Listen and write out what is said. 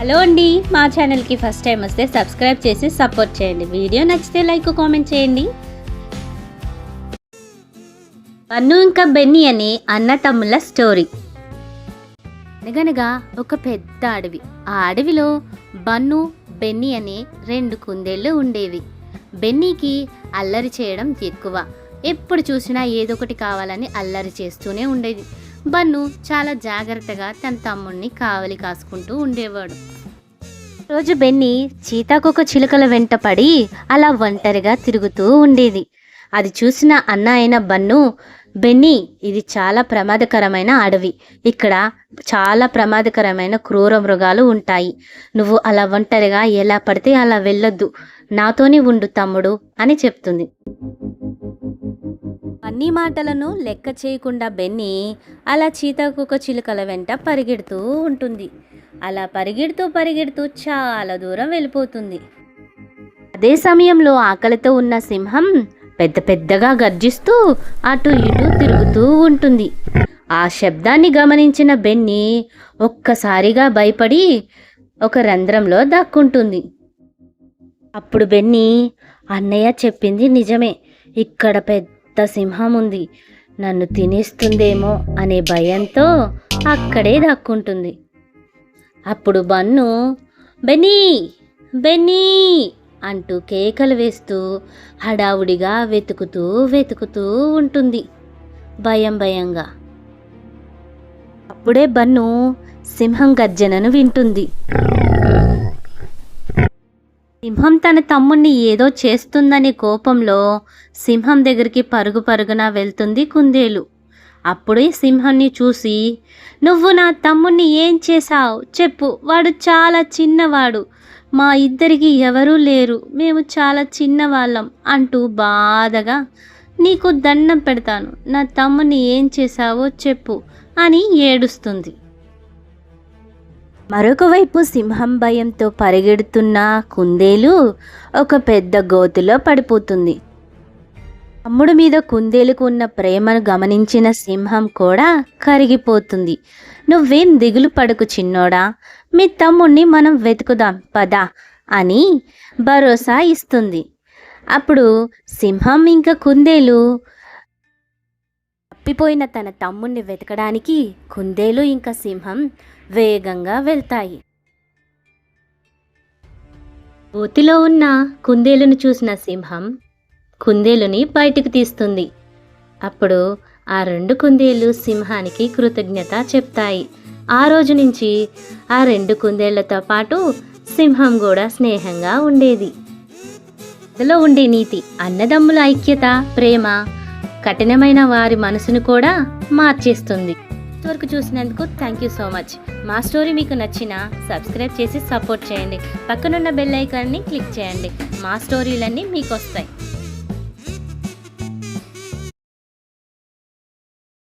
Hello అండి మా ఛానల్కి ఫస్ట్ టైం వస్తే సబ్స్క్రైబ్ చేసి సపోర్ట్ చేయండి. వీడియో నచ్చితే లైక్ కామెంట్ చేయండి. బన్ను ఇంకా బెన్నీ అనే అన్న తమ్ముళ్ళ స్టోరీ. అనగనగా ఒక పెద్ద అడవి. ఆ అడవిలో బన్ను బెన్నీ అనే రెండు కుందేళ్ళు ఉండేవి. బెన్నీకి అల్లరి చేయడం ఎక్కువ. ఎప్పుడు చూసినా ఏదో ఒకటి కావాలని అల్లరి చేస్తూనే ఉండేది. బన్ను చాలా జాగ్రత్తగా తన తమ్ముడిని కావలి కాసుకుంటూ ఉండేవాడు. రోజు బెన్ని చీతాకొక చిలుకల వెంట పడి అలా ఒంటరిగా తిరుగుతూ ఉండేది. అది చూసిన అన్న అయిన బన్ను బెన్ని ఇది చాలా ప్రమాదకరమైన అడవి. ఇక్కడ చాలా ప్రమాదకరమైన క్రూర మృగాలు ఉంటాయి. నువ్వు అలా ఒంటరిగా ఎలా పడితే అలా వెళ్ళొద్దు. నాతోనే ఉండు తమ్ముడు అని చెప్తుంది. అన్ని మాటలను లెక్క చేయకుండా బెన్ని అలా చీతాకుక చిలుకల వెంట పరిగెడుతూ ఉంటుంది. అలా పరిగెడుతూ పరిగెడుతూ చాలా దూరం వెళ్ళిపోతుంది. అదే సమయంలో ఆకలితో ఉన్న సింహం పెద్ద పెద్దగా గర్జిస్తూ అటు ఇటు తిరుగుతూ ఉంటుంది. ఆ శబ్దాన్ని గమనించిన బెన్ని ఒక్కసారిగా భయపడి ఒక రంధ్రంలో దాక్కుంటుంది. అప్పుడు బెన్ని అన్నయ్య చెప్పింది నిజమే. ఇక్కడ పెద్ద సింహం ఉంది. నన్ను తినేస్తుందేమో అనే భయంతో అక్కడే దాక్కుంటుంది. అప్పుడు బన్ను బెన్నీ బెన్నీ అంటూ కేకలు వేస్తూ హడావుడిగా వెతుకుతూ వెతుకుతూ ఉంటుంది. భయం భయంగా. అప్పుడే బన్ను సింహం గర్జనను వింటుంది. సింహం తన తమ్ముణ్ణి ఏదో చేస్తుందనే కోపంలో సింహం దగ్గరికి పరుగు పరుగున వెళ్తుంది కుందేలు. అప్పుడే సింహాన్ని చూసి నువ్వు నా తమ్ముణ్ణి ఏం చేశావు? చెప్పు వాడు చాలా చిన్నవాడు. మా ఇద్దరికి ఎవరూ లేరు. మేము చాలా చిన్నవాళ్ళం అంటూ బాధగా నీకు దండం పెడతాను. నా తమ్ముని ఏం చేశావో చెప్పు అని ఏడుస్తుంది. మరొకవైపు సింహం భయంతో పరిగెడుతున్న కుందేలు ఒక పెద్ద గోతిలో పడిపోతుంది. తమ్ముడు మీద కుందేలుకు ఉన్న ప్రేమను గమనించిన సింహం కూడా కరిగిపోతుంది. నువ్వేం దిగులు పడకు చిన్నోడా మీ తమ్ముణ్ణి మనం వెతుకుదాం పదా అని భరోసా ఇస్తుంది. అప్పుడు సింహం ఇంకా కుందేలు తప్పిపోయిన తన తమ్ముణ్ణి వెతకడానికి కుందేలు ఇంకా సింహం వేగంగా వెళ్తాయి. బూతిలో ఉన్న కుందేలును చూసిన సింహం కుందేలుని బయటికి తీస్తుంది. అప్పుడు ఆ రెండు కుందేలు సింహానికి కృతజ్ఞత చెప్తాయి. ఆ రోజు నుంచి ఆ రెండు కుందేళ్ళతో పాటు సింహం కూడా స్నేహంగా ఉండేది. అందులో ఉండే నీతి అన్నదమ్ముల ఐక్యత ప్రేమ కఠినమైన వారి మనసును కూడా మార్చేస్తుంది. వరకు చూసినందుకు థ్యాంక్ యూ సో మచ్ మా స్టోరీ మీకు నచ్చిన సబ్స్క్రైబ్ చేసి సపోర్ట్ చేయండి. పక్కనున్న బెల్ ఐకాన్ని క్లిక్ చేయండి. మా స్టోరీలన్నీ మీకు వస్తాయి